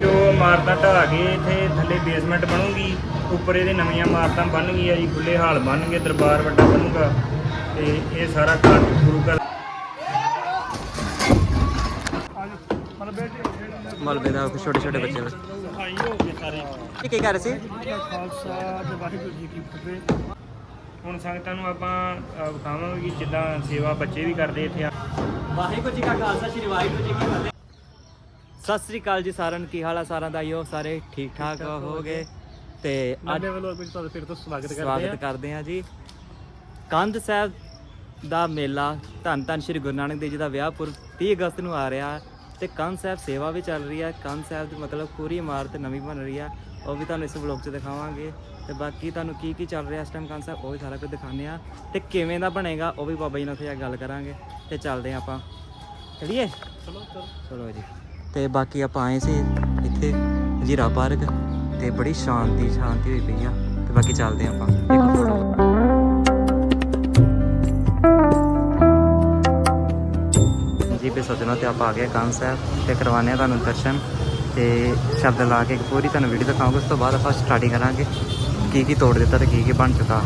ਜੋ ਇਮਾਰਤਾਂ ਢਾਹ ਕੇ ਇੱਥੇ ਥੱਲੇ ਬੇਸਮੈਂਟ ਬਣੂਗੀ। ਉੱਪਰ ਇਹਦੇ ਨਵੀਆਂ ਇਮਾਰਤਾਂ ਬਣਨਗੀਆਂ ਜੀ ਖੁੱਲੇ ਹਾਲ ਬਣਨਗੇ ਦਰਬਾਰ ਵੱਡਾ ਬਣੂਗਾ। ਤੇ ਇਹ ਸਾਰਾ ਘਰ ਗੁਰੂ ਘਰ ਮਲਬੇ ਦਾ ਛੋਟੇ ਛੋਟੇ ਬੱਚੇ ਨੇ ਸਫ਼ਾਈ ਹੋ ਗਈ ਸਾਰੇ ਇਹ ਕੀ ਕਰ ਰਹੇ ਸੀ? ਖਾਲਸਾ ਤੇ ਵਾਹਿਗੁਰੂ ਜੀ ਕੀ ਫਤਿਹ ਹੁਣ ਸੰਗਤਾਂ ਨੂੰ ਆਪਾਂ ਵਿਖਾਵਾਂਗੇ ਕਿ ਜਿੱਦਾਂ ਸੇਵਾ ਬੱਚੇ ਵੀ ਕਰਦੇ ਇੱਥੇ ਆ। ਵਾਹਿਗੁਰੂ ਜੀ ਕਾ ਖਾਲਸਾ ਸ੍ਰੀ ਵਾਹਿਗੁਰੂ ਜੀ ਕੀ ਫਤਿਹ। ਸਤਿ ਸ੍ਰੀ ਅਕਾਲ ਜੀ ਸਾਰਿਆਂ ਨੂੰ ਕੀ ਹਾਲ ਆ ਸਾਰਿਆਂ ਦਾ? ਆਇਓ ਸਾਰੇ ਠੀਕ ਠਾਕ ਹੋਗੇ ਤੇ ਅੱਜ ਨਵੇਂ ਵੱਲੋਂ ਕੁਝ ਤੁਹਾਨੂੰ ਫਿਰ ਤੋਂ ਸਵਾਗਤ ਸਵਾਗਤ ਕਰਦੇ ਹਾਂ ਜੀ। ਕੰਧ ਸਾਹਿਬ ਦਾ ਮੇਲਾ ਧੰਨ ਧੰਨ ਸ੍ਰੀ ਗੁਰੂ ਨਾਨਕ ਦੇਵ ਜੀ ਦਾ ਵਿਆਹ ਪੁਰਬ 30 ਅਗਸਤ ਨੂੰ ਆ ਰਿਹਾ ਹੈ ਤੇ ਕੰਧ ਸਾਹਿਬ ਸੇਵਾ ਵੀ ਚੱਲ ਰਹੀ ਹੈ। ਕੰਧ ਸਾਹਿਬ ਦੀ ਮਤਲਬ ਪੂਰੀ ਇਮਾਰਤ ਨਵੀਂ ਬਣ ਰਹੀ ਹੈ। ਉਹ ਵੀ ਤੁਹਾਨੂੰ ਇਸ ਵਲੌਗ 'ਚ ਦਿਖਾਵਾਂਗੇ। ਤੇ ਬਾਕੀ ਤੁਹਾਨੂੰ ਕੀ ਕੀ ਚੱਲ ਰਿਹਾ ਇਸ ਟਾਈਮ ਕੰਧ ਸਾਹਿਬ ਉਹ ਵੀ ਸਾਰਾ ਕੁਝ ਦਿਖਾਉਂਦੇ ਆ। ਤੇ ਕਿਵੇਂ ਦਾ ਬਣੇਗਾ ਉਹ ਵੀ ਬਾਬਾ ਜੀ ਨਾਲ ਉੱਥੇ ਜਾ ਕੇ ਗੱਲ ਕਰਾਂਗੇ। ਤੇ ਚੱਲਦੇ ਹਾਂ ਆਪਾਂ। ਚਲੀਏ? ਚਲੋ ਚਲੋ। ਚਲੋ ਜੀ। ਤੇ ਬਾਕੀ ਆਪਾਂ ਆਏ ਸੀ ਇੱਥੇ ਜੀਰਾ ਪਾਰਕ ਤੇ ਬੜੀ ਸ਼ਾਂਤੀ ਸ਼ਾਂਤੀ ਹੋਈ ਪਈ ਆ। ਤੇ ਬਾਕੀ ਚੱਲਦੇ ਹਾਂ ਆਪਾਂ। ਇੱਕ ਫੋਟੋ ਜੀ ਬੇ ਸੱਜਣੋ, ਤੇ ਆਪਾਂ ਆ ਗਏ ਕਾਨ ਸਾਹਿਬ ਤੇ ਕਰਵਾਣੇ ਆ ਤੁਹਾਨੂੰ ਦਰਸ਼ਨ। ਤੇ ਸ਼ਬਦ ਲਾ ਕੇ ਇੱਕ ਪੂਰੀ ਤੁਹਾਨੂੰ ਵੀਡੀਓ ਦਿਖਾਵਾਂਗੇ ਉਸ ਤੋਂ ਬਾਅਦ ਆਪਾਂ ਸਟਾਰਟਿੰਗ ਕਰਾਂਗੇ। ਕੀ ਕੀ ਤੋੜ ਦਿੱਤਾ ਤੇ ਕੀ ਕੀ ਬਣ ਚੁੱਕਾ।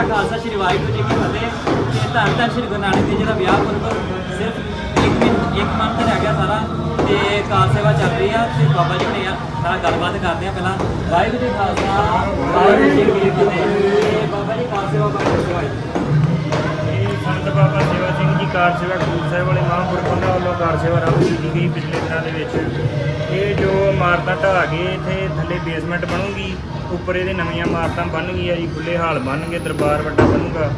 ਕਾ ਖਾਲਸਾ ਸ੍ਰੀ ਵਾਹਿਗੁਰੂ ਜੀ ਕੀ ਫਤਿਹ। ਤੇ ਧੰਨ ਧੰਨ ਸ੍ਰੀ ਗੁਰੂ ਨਾਨਕ ਦੇਵ ਜੀ ਦਾ ਵਿਆਹ ਪੁਰਬ ਸਿਰਫ ਇੱਕ ਮਿੰਟ, ਇੱਕ ਮੰਥ ਰਹਿ ਗਿਆ ਸਾਰਾ। ਤੇ ਕਾਰ ਸੇਵਾ ਚੱਲ ਰਹੀ ਆ ਤੇ ਬਾਬਾ ਜੀ ਨੇ ਨਾਲ ਗੱਲਬਾਤ ਕਰਦੇ ਆ ਪਹਿਲਾਂ। ਵਾਹਿਗੁਰੂ ਜੀ ਖਾਲਸਾ, ਵਾਹਿਗੁਰੂ ਜੀ ਕੀ ਫਤਿਹ। ਬਾਬਾ ਜੀ, ਕਾਰ ਸੇਵਾ ਬਾਰੇ ਸੇਵਾ ਕਾਰ ਸੇਵਾ ਖੂਬ ਸਾਹਿਬ ਵਾਲੇ ਮਹਾਂਪੁਰਖ ਉਹਨਾਂ ਵੱਲੋਂ ਕਾਰ ਸੇਵਾ ਆਰੰਭ ਕੀਤੀ ਗਈ ਪਿਛਲੇ ਦਿਨਾਂ ਦੇ ਵਿੱਚ। ਇਹ ਜੋ ਇਮਾਰਤਾਂ ਢਾਹ ਕੇ ਇੱਥੇ ਥੱਲੇ ਬੇਸਮੈਂਟ ਬਣੂਗੀ ਉੱਪਰ ਇਹਦੇ ਨਵੀਆਂ ਇਮਾਰਤਾਂ ਬਣਨਗੀਆਂ ਜੀ ਖੁੱਲੇ ਹਾਲ ਬਣਨਗੇ ਦਰਬਾਰ ਵੱਡਾ ਬਣੂਗਾ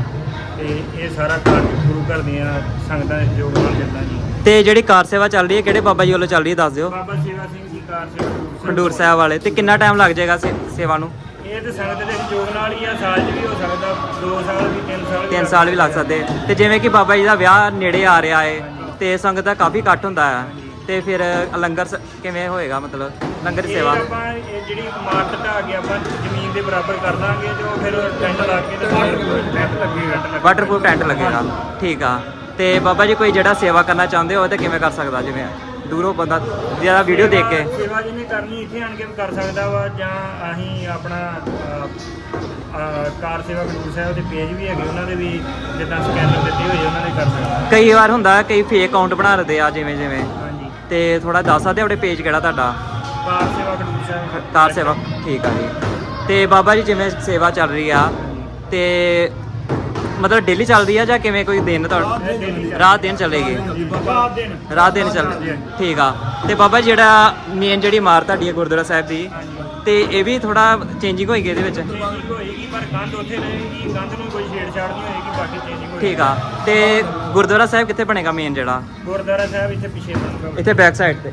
ਤੇ ਇਹ ਸਾਰਾ ਘਰ ਗੁਰੂ ਘਰ ਦੀਆਂ ਸੰਗਤਾਂ ਦੇ ਸਹਿਯੋਗ ਨਾਲ ਚੱਲਦਾ ਜੀ। ਤੇ ਜਿਹੜੀ ਕਾਰ ਸੇਵਾ ਚੱਲ ਰਹੀ ਹੈ ਕਿਹੜੇ ਬਾਬਾ ਜੀ ਵੱਲੋਂ ਚੱਲ ਰਹੀ ਹੈ ਦੱਸ ਦਿਓ। ਬਾਬਾ ਸੇਵਾ ਸਿੰਘ ਜੀ ਕਾਰ ਸੇਵਾ ਖਡੂਰ ਸਾਹਿਬ ਵਾਲੇ। ਤੇ ਕਿੰਨਾ ਟਾਈਮ ਲੱਗ ਜਾਏਗਾ ਸੇਵਾ ਨੂੰ? ਇਹ ਤੇ ਸੰਗਤ ਦੇ ਸਹਿਯੋਗ ਨਾਲ ਹੀ ਆ ਸਾਲ 'ਚ ਵੀ ਹੋ ਸਕਦਾ 2 ਸਾਲ ਵੀ 3 ਸਾਲ ਵੀ 3 ਸਾਲ ਵੀ ਲੱਗ ਸਕਦੇ ਤੇ ਜਿਵੇਂ ਕਿ ਬਾਬਾ ਜੀ ਦਾ ਵਿਆਹ ਨੇੜੇ ਆ ਰਿਹਾ ਹੈ ਤੇ ਸੰਗਤ ਦਾ ਕਾਫੀ ਇਕੱਠ ਹੁੰਦਾ ਹੈ ਤੇ ਫਿਰ ਲੰਗਰ ਸ- ਕਿਵੇਂ ਹੋਏਗਾ ਮਤਲਬ? ਲੰਗਰ ਦੀ ਇਹ ਸੇਵਾ? ਆਪਾਂ ਇਹ ਜਿਹੜੀ ਇਮਾਰਤ ਢਾਹ ਕੇ ਆਪਾਂ ਜ਼ਮੀਨ ਦੇ ਬਰਾਬਰ ਕਰ ਦਾਂਗੇ ਤੇ ਉਹ ਫਿਰ ਟੈਂਟ ਲਾ ਕੇ ਤੇ ਟੈਂਟ ਲੱਗੇਗਾ। ਵਾਟਰਪ੍ਰੂਫ ਟੈਂਟ ਲੱਗੇਗਾ। ਠੀਕ ਆ। ਤੇ ਬਾਬਾ ਜੀ ਕੋਈ ਜਿਹੜਾ ਸੇਵਾ ਕਰਨਾ ਚਾਹੁੰਦੇ ਹੋ ਤੇ ਕਿਵੇਂ ਕਰ ਸਕਦਾ ਜਿਵੇਂ? ਦੂਰੋਂ ਬੰਦਾ ਜ਼ਿਆਦਾ ਵੀਡੀਓ ਦੇਖ ਕੇ। ਸੇਵਾ ਜਿਹਨੇ ਕਰਨੀ ਇੱਥੇ ਆਣ ਕੇ ਵੀ ਕਰ ਸਕਦਾ ਵਾ ਜਾਂ ਅਸੀਂ ਆਪਣਾ ਅਹ, ਕਾਰ ਸੇਵਾ ਖਡੂਰ ਸਾਹਿਬ ਦੇ ਪੇਜ ਵੀ ਹੈਗੇ ਉਹਨਾਂ ਦੇ ਵੀ ਜਿੱਦਾਂ ਸਕੈਨਰ ਦਿੱਤੇ ਹੋਏ ਉਹਨਾਂ ਦੇ ਕਰ ਸਕਦਾ ਕਈ ਵਾਰ ਹੁੰਦਾ ਕਈ ਫੇਕ ਅਕਾਊਂਟ ਬਣਾ ਦਿੰਦੇ ਆ ਜਿਵੇਂ ਜਿਵੇਂ। ਹਾਂਜੀ। ਤੇ ਥੋੜਾ ਦੱਸ ਸਕਦੇ ਆਪਣੇ ਪੇਜ ਕਿਹੜਾ ਤੁਹਾਡਾ? ਕਾਰ ਸੇਵਾ ਖਡੂਰ ਸਾਹਿਬ। ਕਾਰ ਸੇਵਾ ਠੀਕ ਆ ਜੀ। ਤੇ ਬਾਬਾ ਜੀ ਜਿਵੇਂ ਸੇਵਾ ਚੱਲ ਰਹੀ ਆ ਤੇ ਮਤਲਬ ਡੇਲੀ ਚੱਲਦੀ ਆ ਜਾਂ ਕਿਵੇਂ ਕੋਈ ਦਿਨ ਤੁਹਾਡਾ? ਰਾਤ ਦਿਨ ਚੱਲੇਗੀ? ਰਾਤ ਦਿਨ ਰਾਤ ਦਿਨ। ਚੱਲ ਠੀਕ ਆ। ਤੇ ਬਾਬਾ ਜਿਹੜਾ ਮੇਨ ਜਿਹੜੀ ਇਮਾਰਤ ਤੁਹਾਡੀ ਹੈ ਗੁਰਦੁਆਰਾ ਸਾਹਿਬ ਦੀ ਤੇ ਇਹ ਵੀ ਥੋੜਾ ਚੇਂਜਿੰਗ ਹੋਏਗੀ ਇਹਦੇ ਵਿੱਚ? ਚੇਂਜਿੰਗ ਹੋਏਗੀ ਪਰ ਕੰਧ ਉੱਥੇ ਰਹੇਗੀ ਕੰਧ ਨੂੰ ਕੋਈ ਛੇੜਛਾੜ ਨਹੀਂ ਹੋਏਗੀ ਬਾਕੀ ਚੇਂਜਿੰਗ ਹੋਏਗੀ। ਠੀਕ ਆ। ਤੇ ਗੁਰਦੁਆਰਾ ਸਾਹਿਬ ਕਿੱਥੇ ਬਣੇਗਾ ਮੇਨ ਜਿਹੜਾ? ਗੁਰਦੁਆਰਾ ਸਾਹਿਬ ਇੱਥੇ ਪਿੱਛੇ ਬਣੂਗਾ। ਇੱਥੇ ਬੈਕ ਸਾਈਡ ਤੇ।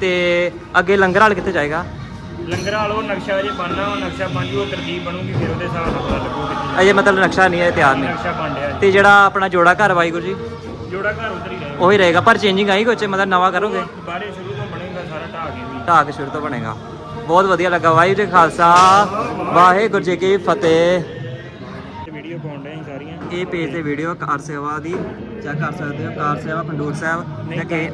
ਤੇ ਅੱਗੇ ਲੰਗਰ ਵਾਲ ਕਿੱਥੇ ਜਾਏਗਾ? ਲੰਗਰ ਵਾਲੋ ਨਕਸ਼ਾ ਜੇ ਬਣਨਾ ਉਹ ਨਕਸ਼ਾ ਬਣ ਜੂ ਉਹ ਤਰਤੀਬ ਬਣੂਗੀ ਫਿਰ ਉਹਦੇ ਹਿਸਾਬ ਨਾਲ ਪਤਾ ਕਿ ਅਜੇ ਮਤਲਬ ਨਕਸ਼ਾ ਨਹੀਂ ਹੈ ਤਿਆਰ ਨਹੀਂ। ਨਕਸ਼ਾ ਬਣ ਰਿਹਾ ਤੇ ਜਿਹੜਾ ਆਪਣਾ ਜੋੜਾ ਘਰ ਵਾਹਿਗੁਰੂ ਜੀ? ਜੋੜਾ ਘਰ ਉਧਰ ਹੀ ਰਹੇਗਾ। ਉਹੀ ਰਹੇਗਾ ਪਰ ਚੇਂਜਿੰਗ ਆਈ ਕੁਛ ਮਤਲਬ ਨਵਾਂ ਕਰੋਗੇ? ਬਾਰੇ ਸ਼ੁਰੂ ਤੋਂ ਬਣੇਗਾ ਸਾਰਾ ਢਾਹ ਕੇ ਵੀ। ਢਾਕ ਸ਼ੁਰੂ ਤੋਂ ਬਣੇਗਾ। ਬਹੁਤ ਵਧੀਆ ਲੱਗਾ ਵਾਹਿਗੁਰੂ ਜੀ ਕਾ ਖਾਲਸਾ ਵਾਹਿਗੁਰੂ ਜੀ ਕੀ ਫਤਿਹ। ਵੀਡੀਓ ਪਾਉਣ ਅਸੀਂ ਸਾਰੀਆਂ। ਇਹ ਪੇਜ ਤੇ ਵੀਡੀਓ ਕਾਰ ਸੇਵਾ ਦੀ। ਚੈੱਕ ਕਰ ਸਕਦੇ ਹੋ ਕਾਰ ਸੇਵਾ ਖੰਡੂਰ ਸਾਹਿਬ ਜਾਂ ਕਿ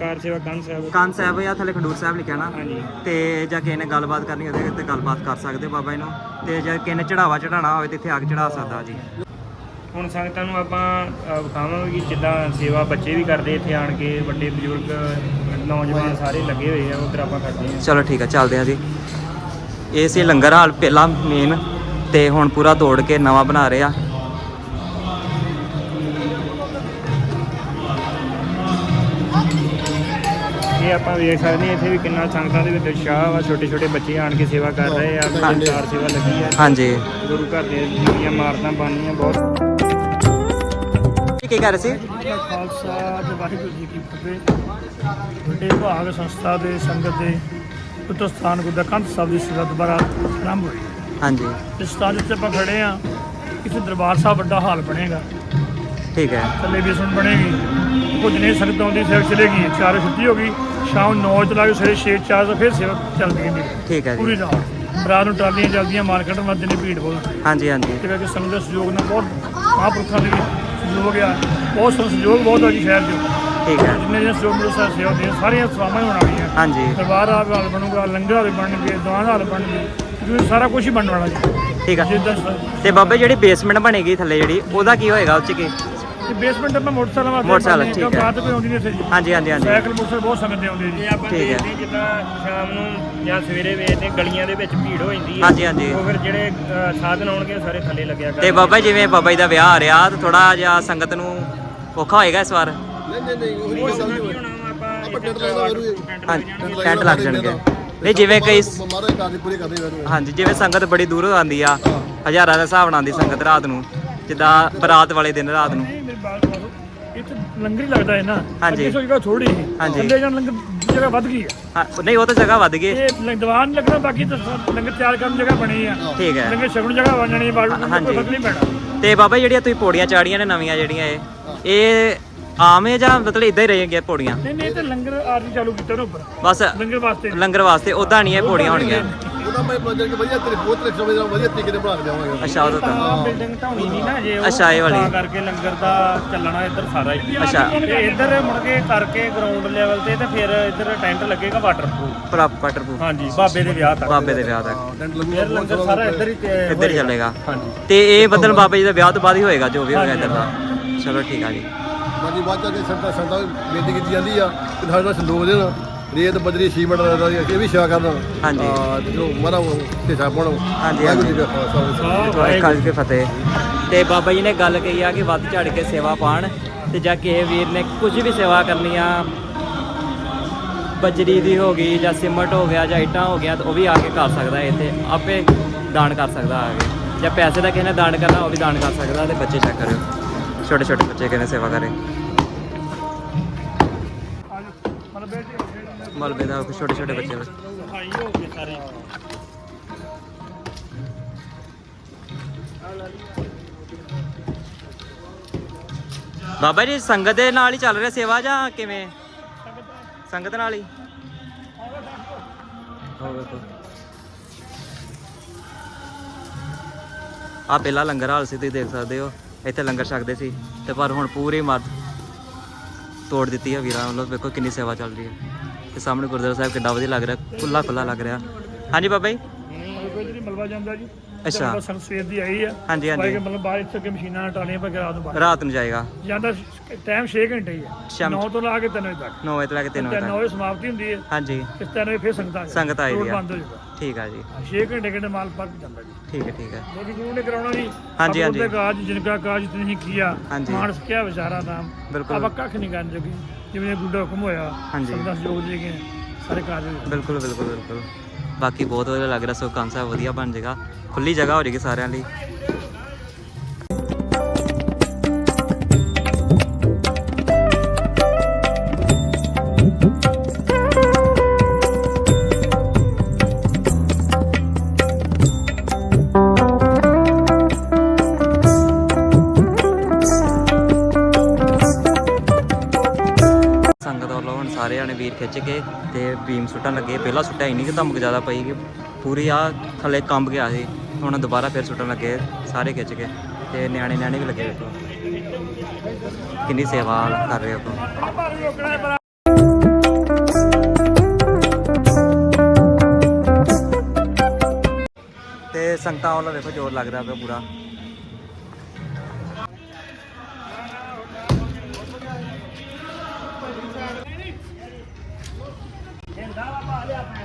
ਕਾਰ- ਸੇਵਾ ਕੰਨ ਸਾਹਿਬ ਕਾਨ ਸਾਹਿਬ ਜਾਂ ਥੱਲੇ ਖੰਡੂਰ ਸਾਹਿਬ ਲਿਖਿਆ ਨਾ ਹਾਂਜੀ। ਤੇ ਜਾਂ ਕਿਸੇ ਨੇ ਗੱਲਬਾਤ ਕਰਨੀ ਹੋਵੇ ਤੇ ਗੱਲਬਾਤ ਕਰ ਸਕਦੇ ਹੋ ਬਾਬਾ ਜੀ ਨੂੰ ਤੇ ਜੇ ਕਿਸੇ ਨੇ ਚੜਾਵਾ ਚੜਾਉਣਾ ਹੋਵੇ ਤੇ ਇੱਥੇ ਆ ਕੇ ਚੜਾ ਸਕਦਾ ਜੀ। ਹੁਣ ਸੰਗਤਾਂ ਨੂੰ ਆਪਾਂ ਵਿਖਾਵਾਂਗੇ ਕਿ ਜਿੱਦਾਂ ਸੇਵਾ ਬੱਚੇ ਵੀ ਕਰਦੇ ਇੱਥੇ ਆਣ ਕੇ ਵੱਡੇ ਬਜ਼ੁਰਗ ਨੌਜਵਾਨ ਸਾਰੇ ਲੱਗੇ ਹੋਏ ਆ ਉਧਰ ਆਪਾਂ ਕਰਦੇ ਹਾਂ। ਚਲੋ ਠੀਕ ਆ ਚੱਲਦੇ ਆ ਜੀ। ਇਹ ਸੀ ਲੰਗਰ ਹਾਲ ਪਹਿਲਾਂ ਮੇਨ ਤੇ ਹੁਣ ਪੂਰਾ ਤੋੜ ਕੇ ਨਵਾਂ ਬਣਾ ਰਹੇ ਆ। ਇਹ ਆਪਾਂ ਵੇਖ ਸਕਦੇ ਹਾਂ ਇੱਥੇ ਵੀ ਕਿੰਨਾ ਸੰਗਤਾਂ ਦੇ ਵਿੱਚ ਉਤਸ਼ਾਹ ਵਾ ਛੋਟੇ ਛੋਟੇ ਬੱਚੇ ਆਣ ਕੇ ਸੇਵਾ ਕਰ ਰਹੇ ਆ। ਕਾਰ ਸੇਵਾ ਲੱਗੀ ਆ। ਹਾਂਜੀ। ਗੁਰੂ ਘਰ ਦੇ ਦੀਆਂ ਇਮਾਰਤਾਂ ਬਣਨੀਆਂ ਬਹੁਤ ਕੀ ਕਰ ਰਹੇ ਸੀ? ਖਾਲਸਾ ਤੇ ਵਾਹਿਗੁਰੂ ਜੀ ਕੀ ਫਤਿਹ। ਵੱਡੇ ਭਾਗ ਸੰਸਥਾ ਦੇ ਸੰਗਤ ਦੇ ਉਤੋਂ ਸਥਾਨ ਗੁਰਦਾ ਕੰਧ ਸਾਹਿਬ ਦੀ ਸੇਵਾ ਦੁਬਾਰਾ ਆਰੰਭ ਹੋਈ। ਹਾਂਜੀ। ਇਸ ਸਥਾਨ ਜਿੱਥੇ ਆਪਾਂ ਖੜੇ ਆ ਇੱਥੇ ਦਰਬਾਰ ਸਾਹਿਬ ਵੱਡਾ ਹਾਲ ਬਣੇਗਾ। ਠੀਕ ਹੈ। ਥੱਲੇ ਬੇਸਮੈਂਟ ਬਣੇਗੀ। ਭੁਜਨੇ ਸੰਗਤ ਆਉਂਦੀ ਸੇਵਾ ਚਲੇਗੀ। ਚਾਰ ਛੁੱਟੀ ਹੋ ਗਈ। ਸ਼ਾਮ 9 ਵਜੇ ਤੋਂ ਲਾ ਕੇ ਸਵੇਰੇ 6 4 ਤੋਂ ਫਿਰ ਸੇਵਾ ਚੱਲਦੀ ਹੈ। ਠੀਕ ਹੈ ਪੂਰੀ ਜੀ ਰਾਤ। ਰਾਤ ਨੂੰ ਟਰਾਲੀਆਂ ਚੱਲਦੀਆਂ ਮਾਰਕੀਟ ਮੱਧ ਨੇ ਭੀੜ ਬਹੁਤ ਹਾਂਜੀ ਹਾਂਜੀ। ਤੇ ਕਰਕੇ ਸੰਗਤ ਦੇ ਸਹਿਯੋਗ ਨਾਲ ਬਹੁਤ ਮਹਾਂਪੁਰਖਾਂ ਦੇ ਵੀ ਸਹਿਯੋਗ ਆ। ਬਹੁਤ ਸਹਿਯੋਗ ਬਹੁਤ ਆ ਜੀ ਸ਼ਹਿਰ ਦੇ ਠੀਕ ਹੈ। ਜਿੰਨੇ ਜਿਹਨੇ ਸਹਿਯੋਗ ਮਿਲੋ ਸਾਰਾ ਸੇਵਾ ਦੇ ਸਾਰੀਆਂ ਸੇਵਾਵਾਂ ਹੀ ਹੋਣ ਵਾਲੀਆਂ। ਹਾਂਜੀ। ਦਰਬਾਰ ਹਾਲ ਹਾਲ ਬਣੂਗਾ ਲੰਗਰ ਹਾਲ ਬਣਨਗੇ ਦੀਵਾਨ ਹਾਲ ਬਣਨਗੇ। ਕਿਉਂਕਿ ਸਾਰਾ ਕੁਝ ਹੀ ਬਣਨ ਵਾਲਾ ਜੀ। ਠੀਕ ਹੈ ਜਿੱਦਾਂ ਤੇ ਬਾਬਾ ਜਿਹੜੀ ਬੇਸਮੈਂਟ ਬਣੇਗੀ ਥੱਲੇ ਜਿਹੜੀ ਉਹਦਾ ਕੀ ਹੋਏਗਾ ਉੱਚ ਕੀ? ਬੇਸਮੈਂਟ ਆਪਾਂ ਮੋਟਰਸਾਈਕਲ ਵਾਸਤੇ ਮੋਟਰਸਾਈਕਲ, ਬਣਾਉਂਦੇ ਹਾਂ, ਠੀਕ ਹੈ। ਬਾਅਦ ਕੋਈ ਆਉਂਦੀ ਨਹੀਂ ਇੱਥੇ ਜੀ ਹਾਂਜੀ ਹਾਂਜੀ ਹਾਂਜੀ ਸਾਈਕਲ ਮੋਟਰਸਾਈਕਲ ਬਹੁਤ ਸੰਗਤ ਦੇ ਆਉਂਦੇ ਜੀ ਆਪਾਂ ਠੀਕ ਹੈ। ਦੇਖਦੇ ਜਿੱਦਾਂ ਸ਼ਾਮ ਨੂੰ ਜਾਂ ਸਵੇਰੇ ਵੇਚਦੇ ਗਲੀਆਂ ਦੇ ਵਿੱਚ ਭੀੜ ਹੋ ਜਾਂਦੀ ਹੈ ਹਾਂਜੀ, ਹਾਂਜੀ। ਉਹ ਫਿਰ ਜਿਹੜੇ ਅ, ਸਾਧਨ ਆਉਣਗੇ ਉਹ ਸਾਰੇ ਥੱਲੇ ਲੱਗਿਆ ਤੇ ਕਰਨਗੇ। ਬਾਬਾ ਜੀ, ਜਿਵੇਂ ਬਾਬਾ ਜੀ ਦਾ ਵਿਆਹ ਆ ਰਿਹਾ ਤੇ ਥੋੜਾ ਜਿਹਾ ਸੰਗਤ ਨੂੰ ਔਖਾ ਹੋਏਗਾ ਇਸ ਵਾਰ ਨਹੀਂ ਨਹੀਂ ਨਹੀਂ ਉਹੀ ਨਹੀਂ ਕੀ ਹੋਣਾ ਵਾ, ਆਪਾਂ ਆਪਾਂ ਇੱਥੇ ਟੈਂਟ ਲਾਇਆ ਕਰੂ ਜੀ। ਟੈਂਟ ਹਾਂਜੀ ਲੱਗ ਜਾਣਗੇ। ਟੈਂਟ ਲੱਗ ਜਾਣਗੇ ਨਹੀਂ ਜਿਵੇਂ ਕਈ ਮਾਰੇ ਕਾਰਜ ਪੂਰੇ ਕਰਦੇ ਰਹੇ ਹਾਂਜੀ ਜਿਵੇਂ ਸੰਗਤ ਬੜੀ ਦੂਰੋਂ ਆਉਂਦੀ ਆ ਹਜ਼ਾਰਾਂ ਦੇ ਹਿਸਾਬ ਨਾਲ ਆਉਂਦੀ ਸੰਗਤ ਰਾਤ ਨੂੰ ਜਿੱਦਾਂ ਬਰਾਤ ਵਾਲੇ ਦਿਨ ਰਾਤ ਨੂੰ ਲੰਗਰ ਹੀ ਲੱਗਦਾ ਹੈ ਨਾ ਹਾਂਜੀ। ਅੱਗੇ ਜਗ੍ਹਾ ਥੋੜੀ ਸੀ। ਹਾਂਜੀ। ਥੱਲੇ ਜਾਣ ਲੰਗਰ ਦੀ ਜਗ੍ਹਾ ਵੱਧ ਗਈ ਹੈ। ਹਾਂ, ਨਹੀਂ ਉਹ ਤਾਂ ਜਗ੍ਹਾ ਵੱਧ ਗਈ। ਇਹ ਲ- ਦੀਵਾਨ ਨਹੀਂ ਲੱਗਣਾ ਬਾਕੀ ਤਾਂ ਸਭ ਲੰਗਰ ਤਿਆਰ ਕਰਨ ਜਗ੍ਹਾ ਬਣੀ ਆ। ਠੀਕ ਹੈ। ਲੰਗਰ ਛਕਣ ਦੀ ਜਗ੍ਹਾ ਬਣ ਜਾਣੀ ਬਾਅਦ ਵਿੱਚ ਹਾਂਜੀ। ਕੋਈ ਫ਼ਰਕ ਨਹੀਂ ਪੈਣਾ। ਤੇ ਬਾਬਾ ਜੀ, ਜਿਹੜੀਆਂ ਤੁਸੀਂ ਪੌੜੀਆਂ ਚਾੜੀਆਂ ਨੇ ਨਵੀਆਂ ਜਿਹੜੀਆਂ ਇਹ ਇਹ ਆਮ ਹੈ ਜਾਂ ਮਤਲਬ ਇਦਾਂ ਹੀ ਰਹਿਣਗੀਆਂ ਪੌੜੀਆਂ? ਨਹੀਂ ਨਹੀਂ ਇਹ ਤਾਂ ਲੰਗਰ ਆਰਜੀ ਚਾਲੂ ਕੀਤਾ ਨਾ ਉੱਪਰ। ਬਸ ਲੰਗਰ ਵਾਸਤੇ। ਲੰਗਰ ਵਾਸਤੇ ਉਦਾਂ ਨਹੀਂ ਇਹ ਪੌੜੀਆਂ ਹੋਣਗੀਆਂ। ਉਹਦਾ ਮੈਂ ਪ੍ਰੋਜੈਕਟ ਵਧੀਆ ਤੇਰੇ ਬਹੁਤ ਤੇਰੇ ਸਮੇਂ ਨਾਲ ਵਧੀਆ ਤਰੀਕੇ ਨਾਲ ਬਣਾ ਕੇ ਦੇਵਾਂਗੇ। ਅੱਛਾ ਉਹ ਤਾਂ ਆਹ ਬਿਲਡਿੰਗ ਢਾਉਣੀ ਨਹੀਂ ਨਾ ਜੇ ਉਹ ਅੱਛਾ, ਇਹ ਵਾਲੀ। ਤਾਂ ਕਰਕੇ ਲੰਗਰ ਦਾ ਚੱਲਣਾ ਇੱਧਰ ਸਾਰਾ ਹੀ। ਅੱਛਾ। ਤੇ ਇੱਧਰ ਮੁੜ ਕੇ ਕਰਕੇ ਗਰਾਊਂਡ ਲੈਵਲ ਤੇ ਤੇ ਫਿਰ ਇੱਧਰ ਟੈਂਟ ਲੱਗੇਗਾ ਵਾਟਰਪ੍ਰੂਫ ਪ੍ਰੋਪਰ ਪ੍ਰੂਫ ਹਾਂਜੀ ਬਾਬੇ ਦੇ ਵਿਆਹ ਤੱਕ। ਬਾਬੇ ਦੇ ਵਿਆਹ ਤੱਕ। ਟੈਂਟ ਫਿਰ ਲੰਗਰ ਸਾਰਾ ਇੱਧਰ ਹੀ ਤੇ ਇੱਧਰ ਹੀ ਚੱਲੇਗਾ। ਹਾਂਜੀ। ਤੇ ਇਹ ਮਤਲਬ ਬਾਬਾ ਜੀ ਦੇ ਵਿਆਹ ਤੋਂ ਬਾਅਦ ਹੀ ਹੋਏਗਾ ਜੋ ਵੀ ਹੋਏਗਾ ਇੱਧਰ ਦਾ। ਚਲੋ ਠੀਕ ਆ ਜੀ। ਬਾਕੀ ਬਾਅਦ ਜਾ ਕੇ ਸੰਤਾ ਸੰਤਾ ਬੇਨਤੀ ਕੀਤੀ ਜਾਂਦੀ ਆ ਕਿ ਸਾਡੇ ਨਾਲ ਸੰਦੋਗ ਦੇਣ। ਰੇਤ ਬਜਰੀ ਸੀਮੈਂਟ ਦਾ ਇਹ ਵੀ ਸੇਵਾ ਕਰਨਾ। ਹਾਂਜੀ। ਹਾਂ, ਜੋ ਮਰਾ ਹਿੱਸਾ ਪਾਉਣਾ ਹਾਂਜੀ, ਵਾਹਿਗੁਰੂ ਜੀ ਕਾ ਖਾਲਸਾ ਵਾਹਿਗੁਰੂ ਜੀ ਕੀ ਵਾਹਿਗੁਰੂ ਖਾਲਸਾ ਕੀ ਫਤਿਹ। ਤੇ ਬਾਬਾ ਜੀ ਨੇ ਗੱਲ ਕਹੀ ਆ ਕਿ ਵੱਧ ਚੜ ਕੇ ਸੇਵਾ ਪਾਣ ਤੇ ਜਾਂ ਕਿਸੇ ਵੀਰ ਨੇ ਕੁਝ ਵੀ ਸੇਵਾ ਕਰਨੀ ਆ ਬਜਰੀ ਦੀ ਹੋ ਗਈ ਜਾਂ ਸਿਮਟ ਹੋ ਗਿਆ ਜਾਂ ਇੱਟਾਂ ਹੋ ਗਿਆ ਤਾਂ ਉਹ ਵੀ ਆ ਕੇ ਕਰ ਸਕਦਾ ਹੈ ਇੱਥੇ ਆਪੇ ਦਾਨ ਕਰ ਸਕਦਾ ਆ ਕੇ। ਜਾਂ ਪੈਸੇ ਦਾ ਕਿਸੇ ਨੇ ਦਾਨ ਕਰਨਾ ਉਹ ਵੀ ਦਾਨ ਕਰ ਸਕਦਾ ਤੇ ਬੱਚੇ ਚੈੱਕ ਕਰਿਓ। ਛੋਟੇ ਛੋਟੇ ਬੱਚੇ ਕਿਹਨੇ ਸੇਵਾ ਕਰੇ। ਬੇਟੇ ਮਲਬੇ ਦਾ, ਛੋਟੇ ਛੋਟੇ ਬੱਚੇ ਨੇ। ਸਫ਼ਾਈ ਹੋ ਗਈ ਸਾਰੇ ਬਾਬਾ ਜੀ, ਸੰਗਤ ਦੇ ਨਾਲ ਹੀ ਚੱਲ ਰਿਹਾ ਸੇਵਾ ਜਾਂ ਕਿਵੇਂ? ਸੰਗਤ ਨਾਲ ਹੀ? ਆ ਪਹਿਲਾ ਲੰਗਰ ਹਾਲ ਸੀ, ਤੁਸੀਂ ਦੇਖ ਸਕਦੇ ਹੋ। ਇੱਥੇ ਲੰਗਰ ਛਕਦੇ ਸੀ ਤੇ ਪਰ ਹੁਣ ਪੂਰੀ ਮੱਦ ਤੋੜ ਦਿੱਤੀ ਹੈ ਵੀਰਾਂ ਵੱਲੋਂ। ਵੇਖੋ ਕਿੰਨੀ ਸੇਵਾ ਚੱਲ ਰਹੀ ਹੈ। ਤੇ ਸਾਹਮਣੇ ਗੁਰਦੁਆਰਾ ਸਾਹਿਬ ਕਿੰਨਾ ਵਧੀਆ ਲੱਗ ਰਿਹਾ ਖੁੱਲਾ ਖੁੱਲਾ ਲੱਗ ਰਿਹਾ। ਹਾਂਜੀ ਬਾਬਾ ਜੀ। ਜਿਹੜੀ ਮਲਵਾ ਜਾਂਦਾ ਜੀ। ਅੱਛਾ। ਮਤਲਬ ਸਵੇਰ ਦੀ ਆਈ ਆ ਹਾਂਜੀ, ਹਾਂਜੀ। ਬਾਈ ਮਤਲਬ ਬਾਹਰ ਇੱਥੇ ਅੱਗੇ ਮਸ਼ੀਨਾਂ ਟਾਲੀਆਂ ਪਾ ਕੇ ਰਾਤ ਨੂੰ ਬਾਹਰ ਰਾਤ ਨੂੰ ਜਾਏਗਾ। ਜਾਂਦਾ ਟਾਈਮ 6 ਘੰਟੇ ਹੀ ਆ। ਸ਼ਾਮ 9 ਤੋਂ ਲਾ ਕੇ 3 ਵਜੇ ਤੱਕ। 9 ਵਜੇ ਤੋਂ ਲੈ ਕੇ 3 ਵਜੇ 3 ਤੱਕ। ਵਜੇ ਸਮਾਪਤੀ ਹੁੰਦੀ ਹੈ ਹਾਂਜੀ। ਇਸ 3 ਵਜੇ ਫਿਰ ਸੰਗਤ ਆ ਜਾਂਦੀ ਸੰਗਤ ਆਈ ਰੋਡ ਦੀ ਆ। ਬੰਦ ਹੋ ਜਾਂਦਾ ਠੀਕ ਆ ਜੀ। 6 ਘੰਟੇ ਘੰਟੇ ਮਾਲ ਪੱਕ ਜਾਂਦਾ ਜੀ। ਠੀਕ ਹੈ ਠੀਕ ਹੈ ਲੋਕੀ ਗੁਰੂ ਨੇ ਕਰਾਉਣਾ ਜੀ। ਹਾਂਜੀ, ਹਾਂਜੀ। ਉਹਦੇ ਕਾਜ ਜਿਨਕਾ ਕਾਜ ਤੁਸੀਂ ਕੀਆ ਹਾਂਜੀ। ਮਾਨਸ ਕਿਆ ਵਿਚਾਰਾ ਨਾਮ। ਬਿਲਕੁਲ। ਆਪਾਂ ਕੱਖ ਨਹੀਂ ਕਰਨ ਜੋਗੇ। ਜਿਵੇਂ ਦਾ ਹੁਕਮ ਹੋਇਆ ਹਾਂਜੀ। ਸੰਗਤ ਸਹਿਯੋਗ ਦੇ ਗਏ ਸਾਰੇ ਕਾਜ ਬਿਲਕੁਲ ਬਿਲਕੁਲ ਬਿਲਕੁਲ। ਬਾਕੀ ਬਹੁਤ ਵਧੀਆ ਲੱਗ ਰਿਹਾ, ਸੋ ਕੰਮ ਸਾਹਿਬ ਵਧੀਆ ਬਣ ਜਾਏਗਾ। ਖੁੱਲੀ ਜਗ੍ਹਾ ਹੋ ਜਾਏਗੀ ਸਾਰਿਆਂ ਲਈ। ਖਿੱਚ ਕੇ ਤੇ ਬੀਮ ਸੁੱਟਣ ਲੱਗੇ। ਪਹਿਲਾਂ ਸੁੱਟਿਆ ਇੰਨੀ ਕਿ ਧਮਕ ਜ਼ਿਆਦਾ ਪਈ ਕਿ ਪੂਰੀ ਆ ਥੱਲੇ ਕੰਬ ਗਿਆ ਸੀ। ਹੁਣ ਦੁਬਾਰਾ ਫਿਰ ਸੁੱਟਣ ਲੱਗੇ, ਸਾਰੇ ਖਿੱਚ ਕੇ ਤੇ ਨਿਆਣੇ ਨਿਆਣੇ ਵੀ ਲੱਗੇ ਵੇਖੋ। ਕਿੰਨੀ ਸੇਵਾ ਕਰ ਰਹੇ ਹੋ ਤੇ ਸੰਗਤਾਂ ਵਾਲਾ ਵੇਖੋ, ਜ਼ੋਰ ਲੱਗਦਾ ਪਿਆ ਪੂਰਾ। ના બાપા હાલે આપણે.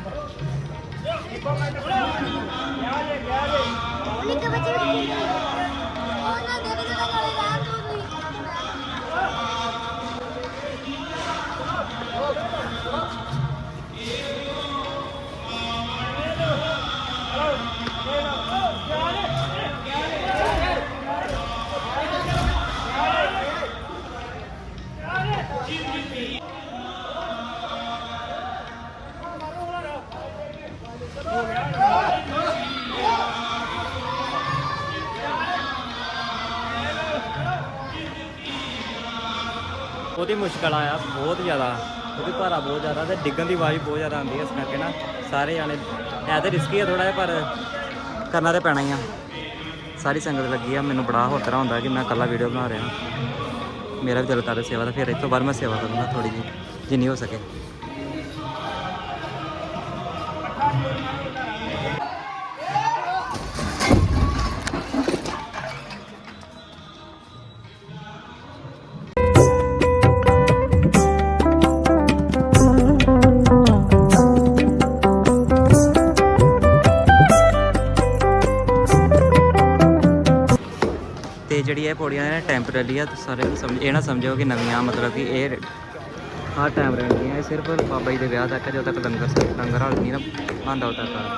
ਮੁਸ਼ਕਲ ਆਇਆ ਬਹੁਤ ਜ਼ਿਆਦਾ, ਕਿਉਂਕਿ ਭਾਰਾ ਬਹੁਤ ਜ਼ਿਆਦਾ ਤੇ ਡਿੱਗਣ ਦੀ ਆਵਾਜ਼ ਬਹੁਤ ਜ਼ਿਆਦਾ ਆਉਂਦੀ ਹੈ ਇਸ ਕਰਕੇ ਨਾ, ਸਾਰੇ ਜਾਣੇ ਹੈ ਤੇ ਰਿਸਕੀ ਹੈ ਥੋੜਾ ਜਿਹਾ, ਪਰ ਕਰਨਾ ਤੇ ਪੈਣਾ ਹੀ ਆ। ਸਾਰੀ ਸੰਗਤ ਲੱਗੀ ਆ, ਮੈਨੂੰ ਬੜਾ ਹੋਰ ਤਰ੍ਹਾਂ ਹੁੰਦਾ ਕਿ ਮੈਂ ਇਕੱਲਾ ਵੀਡੀਓ ਬਣਾ ਰਿਹਾ। ਮੇਰਾ ਵੀ ਦਿਲ ਕਰਦਾ ਸੇਵਾ ਦਾ ਫਿਰ ਇਸ ਤੋਂ ਬਾਅਦ ਮੈਂ ਸੇਵਾ ਕਰੂੰਗਾ ਥੋੜੀ ਜਿਹੀ, ਜਿੰਨੀ ਹੋ ਸਕੇ। ਇਹ ਪੌੜੀਆਂ ਨੇ ਟੈਂਪਰੇਰੀ ਆ ਸਾਰੇ ਸਮਝ ਇਹ ਨਾ ਸਮਝੋ ਕਿ ਨਵੀਆਂ, ਮਤਲਬ ਕਿ ਇਹ ਹਰ ਟਾਈਮ ਰਹਿੰਦੀਆਂ, ਇਹ ਸਿਰਫ ਬਾਬਾ ਜੀ ਦੇ ਵਿਆਹ ਤੱਕ ਜਦੋਂ ਤੱਕ ਲੰਗਰ ਲੰਗਰ ਹਾਲ ਨਹੀਂ ਨਾ ਬੰਦਾ ਉਦੋਂ ਤੱਕ।